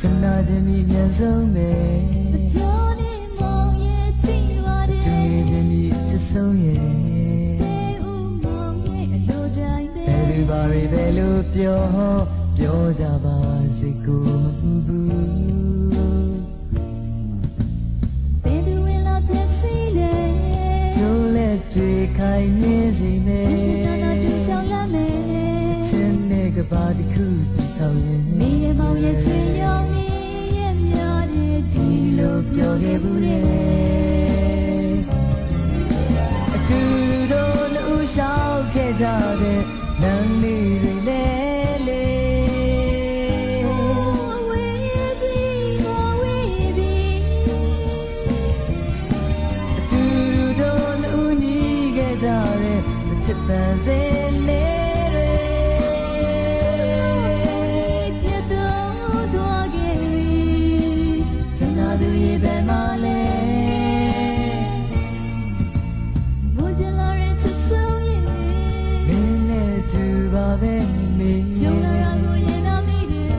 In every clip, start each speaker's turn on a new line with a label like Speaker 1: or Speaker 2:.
Speaker 1: ခြင်းမိမြန်ဆုံးပဲ
Speaker 2: ပြောနေမောင်ရဲ့သိပါတယ်
Speaker 1: တူနေခြင်းမိချစ်ဆုံးရဲ့
Speaker 2: ဦးမောင်ရဲ့အလိုတိုင်းပဲ
Speaker 1: ဘယ်လိုပါရီပဲလို့ပြောပြောကြပါစေကိုမပူဘူး
Speaker 2: ဘ
Speaker 1: ကဘာတစ်ခုတည်ဆောင်ရင်
Speaker 2: မိရဲ့မောင်ရဲ့ဆွေရောင်နေရဲ့များတဲ့ဒီလိုပြောခဲ့ဘူးတဲ့
Speaker 1: အတူတို့နှူးရှောက်ခဲ့ကြတဲ့လမ်းလေးတွေလဲလေ
Speaker 2: အဝေးကြီးမဝေးပြီ
Speaker 1: အတူတို့နှူးညီခဲ့ကြတဲ့ချစ်တန်စေလေး
Speaker 2: သာသူရဲ့ဘယ်မှာလဲဘုရားလာရဲ့ချစ်ဆုံးရဲ့
Speaker 1: မင်းနဲ့တူပါပဲမေ
Speaker 2: ကျုံလာရာကိုရင်နာမိတယ်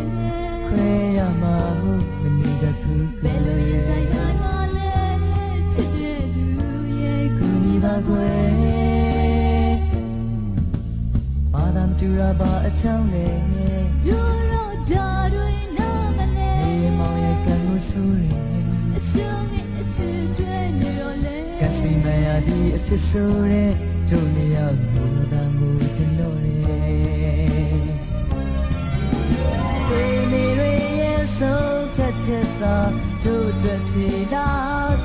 Speaker 1: ခွဲရမှာဟုတ်မနေတတ်ဘူး
Speaker 2: ဘယ်လိုရင်ဆိုင်နိုင်မလဲချစ်တဲ့သူရဲ့
Speaker 1: ကူ
Speaker 2: ကူ
Speaker 1: ညီပါကွယ်ဘာသာမတူတာပါအချောင်းလေ
Speaker 2: ဒူရောဒါတွေနာမလဲ
Speaker 1: ဒီမောင်ရဲ့ကံကိုဆိုးတယ်
Speaker 2: အရှုံးနဲ့အစင်တွေနေတော့လေ
Speaker 1: ကစီမယာဒီအဖြစ်ဆိုးတဲ့တို့နေရောက်လို့တန်ကိုချင်တော့တယ်ဝေနေရရဲ့ဆုံးဖြတ်ချက်သာတို့အတွက်ဖြေလာ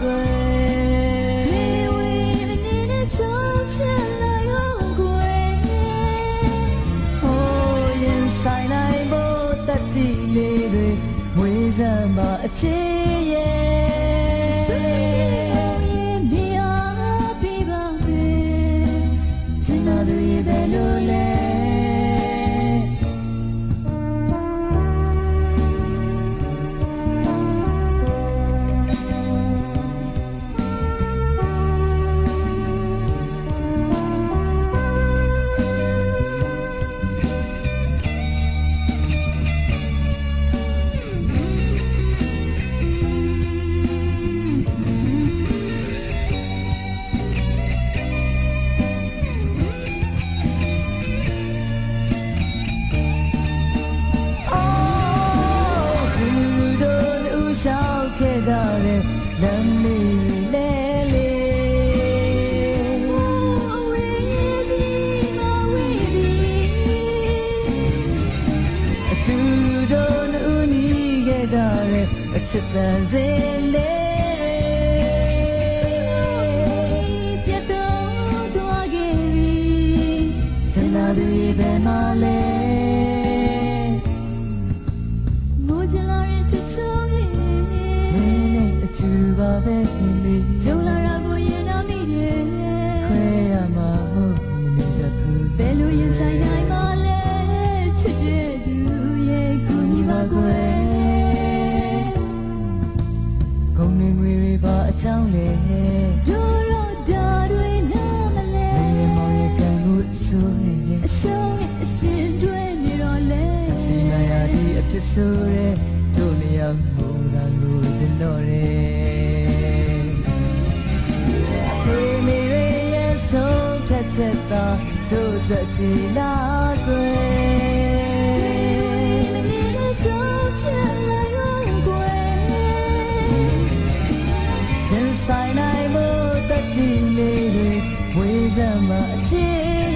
Speaker 1: ကွယ်
Speaker 2: ဒီဝေမနေနဲ့ဆုံးချက်လာရောကွယ်
Speaker 1: ဟိုးရင်ဆိုင်နိုင်ဖို့တတိလေးတွေဝေးစမ်းပါအချ ရှောက်ခဲ့ကြတဲ့လမ်းလေးတွေလဲလေ
Speaker 2: အဝေးကြီးမဝေးပြီ
Speaker 1: အတူတို့လူညီခဲ့ကြတဲ့အချစ်တန်စေလေး
Speaker 2: ခွဲ
Speaker 1: ရမှာဟုတ်မနေတတ်ဘူး
Speaker 2: ဘယ်လိုရင်ဆိုင်နိုင်မလဲချစ်တဲ့သူရဲ့ကူညီပါကွယ်
Speaker 1: ဂုံနေငွေတွေပါအချောင်းလေ
Speaker 2: ဒူရောဒါတွေနာမလဲ
Speaker 1: မင်းမောင်ရဲ့ကံကိုဆိုးနေ
Speaker 2: အရှုံးနဲ့အစင်တွေနေတော့လေ
Speaker 1: စီမယာဒီအဖြစ်ဆိုးတဲ့တို့နေရာဟိုတန်ကိုကျင်တော့တ တို့အတွက်ဖြေလာကွယ်
Speaker 2: မနေလို့ဆုံးချက်လာရောကွယ်
Speaker 1: ရင်ဆိုင်နိုင်ဖို့တတိလေးတွေဝေးစမ်းမှာအချစ်